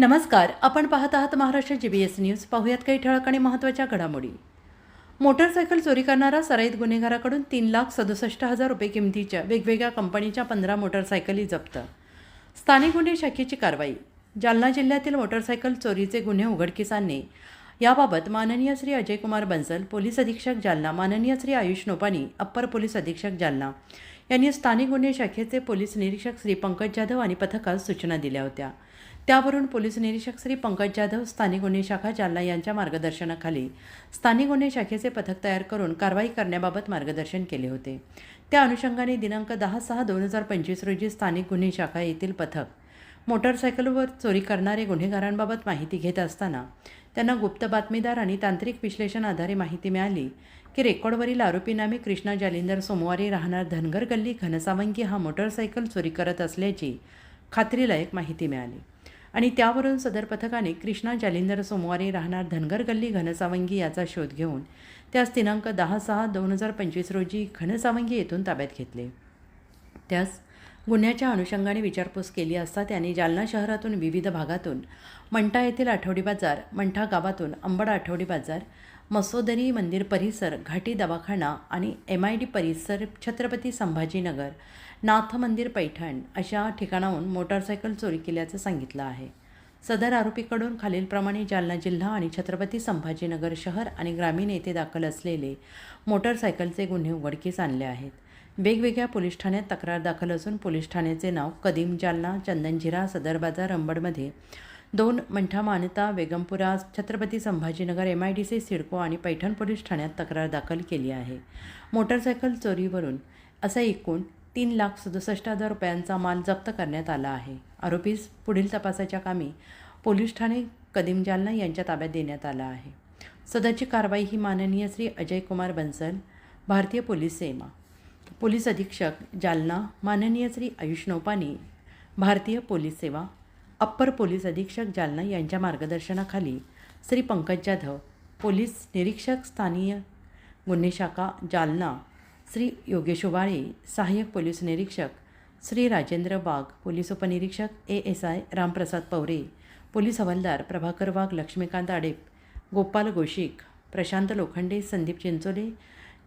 नमस्कार आपण पाहत आहात Maharashtra G B S news पाहुयात काही ठळक आणि महत्त्वाच्या घडामोडी. मोटरसायकल चोरी करणारा सराईत गुन्हेगाराकडून तीन लाख सदुसष्ट हजार रुपये किमतीच्या वेगवेगळ्या कंपनीच्या पंधरा मोटरसायकली जप्त. स्थानिक गुन्हे शाखेची कारवाई. जालना जिल्ह्यातील मोटरसायकल चोरीचे गुन्हे उघडकीस आणणे याबाबत माननीय श्री अजयकुमार बन्सल पोलीस अधीक्षक जालना माननीय श्री आयुष नोपानी अप्पर पोलीस अधीक्षक जालना यांनी स्थानिक गुन्हे शाखेचे पोलीस निरीक्षक श्री पंकज जाधव आणि पथकास सूचना दिल्या होत्या. त्यावरून पोलीस निरीक्षक श्री पंकज जाधव स्थानिक गुन्हे शाखा जालना यांच्या मार्गदर्शनाखाली स्थानिक गुन्हे शाखेचे पथक तयार करून कारवाई करण्याबाबत मार्गदर्शन केले होते. त्या अनुषंगाने दिनांक दहा सहा दोन हजार पंचवीस रोजी स्थानिक गुन्हे शाखा येथील पथक मोटरसायकलवर चोरी करणारे गुन्हेगारांबाबत माहिती घेत असताना त्यांना गुप्त बातमीदार आणि तांत्रिक विश्लेषण आधारे माहिती मिळाली की रेकॉर्डवरील आरोपीनामे कृष्णा जालिंदर सोमवारी राहणार धनगर गल्ली घनसावंगी हा मोटरसायकल चोरी करत असल्याची खात्रीलायक माहिती मिळाली. आणि त्यावरून सदर पथकाने कृष्णा जालिंदर सोमवारी राहणार धनगर गल्ली घनसावंगी याचा शोध घेऊन त्यास दिनांक दहा सहा दोन हजार पंचवीस रोजी घनसावंगी येथून ताब्यात घेतले. त्यास गुन्ह्याच्या अनुषंगाने विचारपूस केली असता त्यांनी जालना शहरातून विविध भागातून मंठा येथील आठवडी बाजार मंठा गावातून अंबड आठवडी बाजार मसोदरी मंदिर परिसर घाटी दवाखाना आणि एम आय डी परिसर छत्रपती संभाजीनगर नाथ मंदिर पैठण अशा ठिकाणाहून मोटारसायकल चोरी केल्याचं सांगितलं आहे. सदर आरोपीकडून खालीलप्रमाणे जालना जिल्हा आणि छत्रपती संभाजीनगर शहर आणि ग्रामीण येथे दाखल असलेले मोटरसायकलचे गुन्हे उघडकीस आणले आहेत. वेगवेगळ्या पोलीस ठाण्यात तक्रार दाखल असून पोलीस ठाण्याचे नाव कदीम जालना चंदनजिरा सदर बाजार अंबडमध्ये दोन मंठा मानता Begumpura Chhatrapati Sambhajinagar M I D C CIDCO आणि पैठण पोलीस ठाण्यात तक्रार दाखल केली आहे. मोटरसायकल चोरीवरून असा एकूण तीन लाख सदुसष्ट हजार रुपयांचा माल जप्त करण्यात आला आहे. आरोपीस पुढील तपासाच्या कामी पोलीस ठाणे कदीम जालना यांच्या ताब्यात देण्यात आला आहे. सदरची कारवाई ही माननीय श्री अजय कुमार बन्सल भारतीय पोलीस सेवा पोलीस अधीक्षक जालना माननीय श्री आयुष नौपानी भारतीय पोलीस सेवा अप्पर पोलीस अधीक्षक जालना यांच्या मार्गदर्शनाखाली श्री पंकज जाधव पोलीस निरीक्षक स्थानीय गुन्हे शाखा जालना श्री योगेश उबाळे सहाय्यक पोलीस निरीक्षक श्री राजेंद्र वाघ पोलीस उपनिरीक्षक A S I Ramprasad Pawre police हवालदार प्रभाकर वाघ लक्ष्मीकांत आडेप गोपाल गोशिक प्रशांत लोखंडे संदीप चिंचोले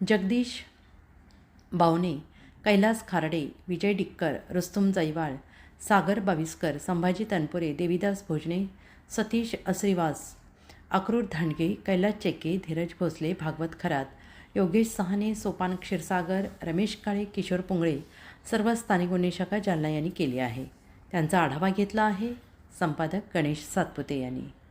जगदीश बावने कैलास खारडे विजय डिक्कर रुस्तुम जैवाळ सागर बाविस्कर संभाजी तनपुरे देवीदास भोजने सतीश अश्रीवास अक्रूर धांडगे कैलास चेके धीरज भोसले भागवत खरात योगेश सहाने सोपान क्षीरसागर रमेश काळे किशोर पुंगळे सर्व स्थानिक गुन्हे शाखा जालना यांनी केली आहे. त्यांचा आढावा घेतला आहे. संपादक गणेश सातपुते यांनी.